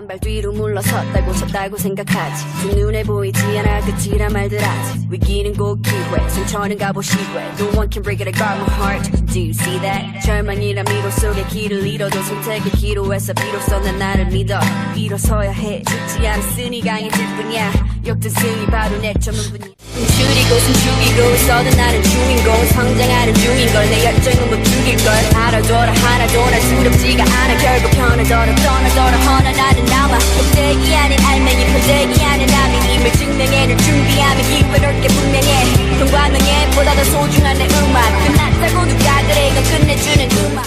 한 발 뒤로 물러섰다고 섰다고 생각하지. 그 눈에 보이지 않아 끝이란 말들 하지. 위기는 꼭 기회. 상처는 값없이회 No one can break it. I got my heart. Do you see that? 절망이란 미로 속에 길을 잃어도 선택의 기로에서 비로소 난 나를 믿어. 일어서야 해. 죽지 않았으니 강해질 뿐이야. 역전승이 바로 내 전문분이야 줄이고 숨 죽이고 있어도 나는 주인공 성장하는 중인걸. 내 열정은 못 죽일걸. 알아둬라 하나도 난 두렵지가 않아. 결국 편하더라 떠나더라. 허나 나는 남아 꼭대기 아닌 알맹이 표대기 아닌 남인 임을 증명해낼 준비하면 기회를 얻게 분명해. 돈과 명예 보다 더 소중한 내 음악. 끝났다고 누가 그래 이건 끝내주는 음악.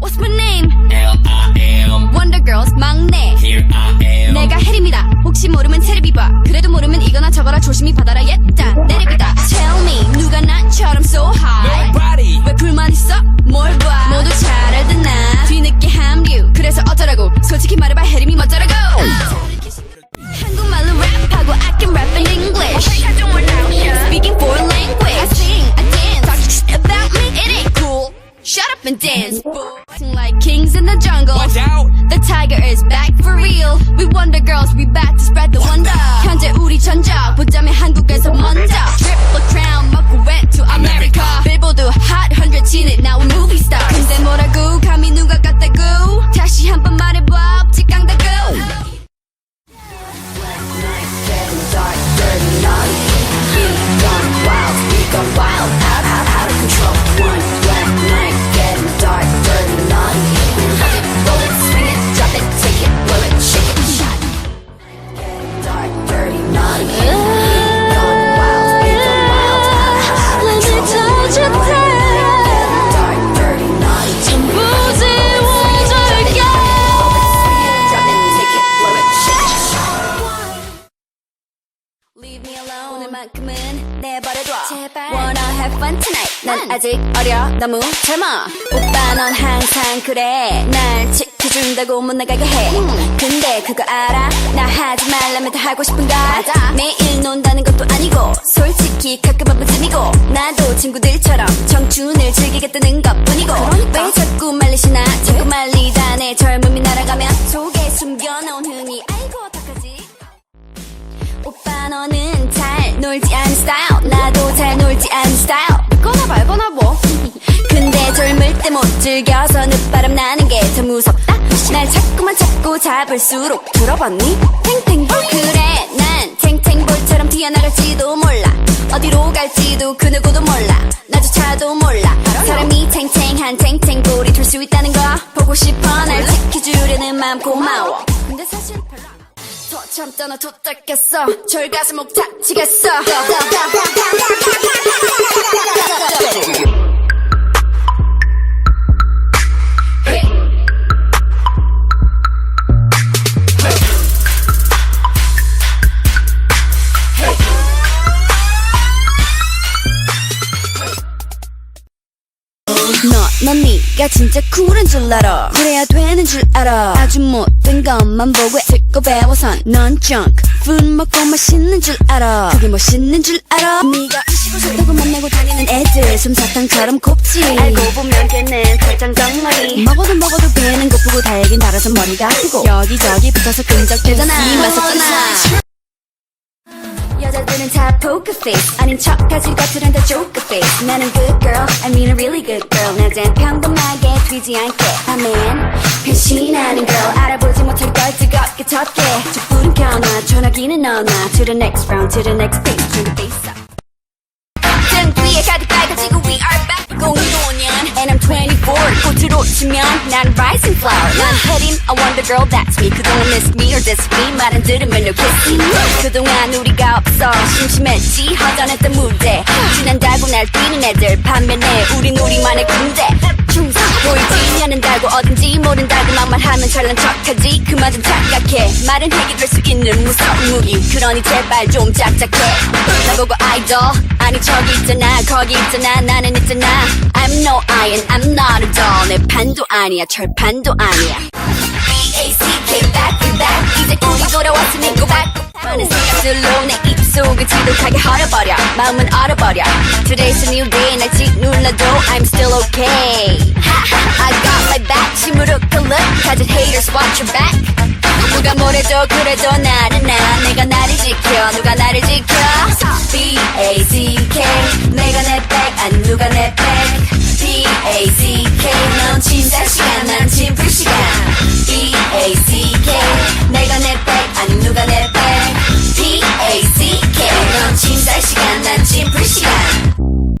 What's my name? L-I-M Wonder Girls 막내. Here I am. 내가 혜림이다 혹시 모르면 테레비봐 그래도 모르면 이거나 저거나 조심히 받아라 옛다 내리비다. Tell me 누가 나처럼 so high? Nobody. 왜 불만 있어? 뭘 봐? 모두 잘 알던 나. 뒤늦게 합류. 그래서 어쩌라고? 솔직히 말해봐 혜림이 멋져라고 dance Acting like kings in the jungle Watch out The tiger is back for real. We Wonder Girls, we back to spread the wonder. 현재 우리 전적 보자면 한국에서 먼저. 오늘만큼은 내버려둬. 제발. Wanna have fun tonight. 난 아직 어려. 너무 젊어. 오빠 넌 항상 그래. 날 지켜준다고 못 나가게 해. 근데 그거 알아? 나 하지 말라면 다 하고 싶은 걸. 맞아. 매일 논다는 것도 아니고 솔직히 가끔 한 번 쯤이고 나도 친구들처럼 청춘을 즐기겠다는 것뿐이고 왜 자꾸 말리시나? 자꾸 말리다 내 젊음이 날아가면 속에 숨겨놓은 흥이 아이고 어떡하지? 오빠 너는 잘 놀지 않은 스타일. 나도 잘 놀지 않은 스타일. 믿거나 말거나 뭐 근데 젊을 때 못 즐겨서 늦바람 나는 게 더 무섭다. 날 자꾸만 잡고 잡을수록 들어봤니? 탱탱볼 그래 난 탱탱볼처럼 튀어나갈지도 몰라. 어디로 갈지도 그 누구도 몰라. 나조차도 몰라. 사람이 탱탱한 탱탱볼이 될 수 있다는 거 보고 싶어. 날 지켜주려는 마음 고마워. 근데 사실 별로 안 더 참잖아 더 닦겠어 절 가슴 목 다치겠어 넌 네가 진짜 쿨한 줄 알아. 그래야 되는 줄 알아. 아주 못된 것만 보고 듣고 배워선 넌 junk. 푸 먹고 맛있는 줄 알아. 그게 멋있는 줄 알아. 네가 시고 싶다고 만나고 다니는 애들 솜사탕처럼 곱지. 알고 보면 걔는 살짝 덩어리 먹어도 먹어도 배는 고프고 달긴 달아서 머리가 아프고. 여기저기 붙어서 끈적대잖아. 이만 섞잖아. 여자들은 다 face. 아닌 척하지. 겉으론 다 joker face 나는 good girl I mean a really good girl 낮엔 평범하게 튀지 않게 I'm man 배신하는 girl 알아보지 못할 걸 뜨겁게 덮게 촛불은 켜놔 전화기는 넣어놔 To the next round to the next thing turn the bass up 등 뒤에 가득 꽃으로 치면 난 rising flower 난 혜린 a wonder girl that's me. 그동안 miss me or diss me. 말은 들으면 no kissing 그동안 우리가 없어. 심심했지. 허전했던 무대. 지난다고 날 뛰는 애들. 반면에 우린 우리만의 군대 보이지 않는다고 어딘지 모른다고 막말 하면 잘난 척하지. 그마저 착각해. 말은 해결될 수 있는 무서운 무기. 그러니 제발 좀 짝짝해. 나보고 아이돌. 아니 저기 있잖아. 거기 있잖아. 나는 있잖아. I'm no iron. I'm not a doll. 내 판도 아니야. 철판도 아니야. B-A-C-K back to back. 이제 우리 돌아왔으니 go back 많은 생각들로 내입 속을 지독하게 헐어버려. 마음은 얼어버려. Today's a new day 날 짓눌러도 I'm still okay. I got my back 심으로 끌려 가진 haters watch your back. 누가 뭐래도 그래도 나는 나. 내가 나를 지켜. 누가 나를 지켜? B-A-C-K 내가 내백 아니 누가 내백 B-A-C-K 넌 침대 시간 난 침풀 시간. appreciate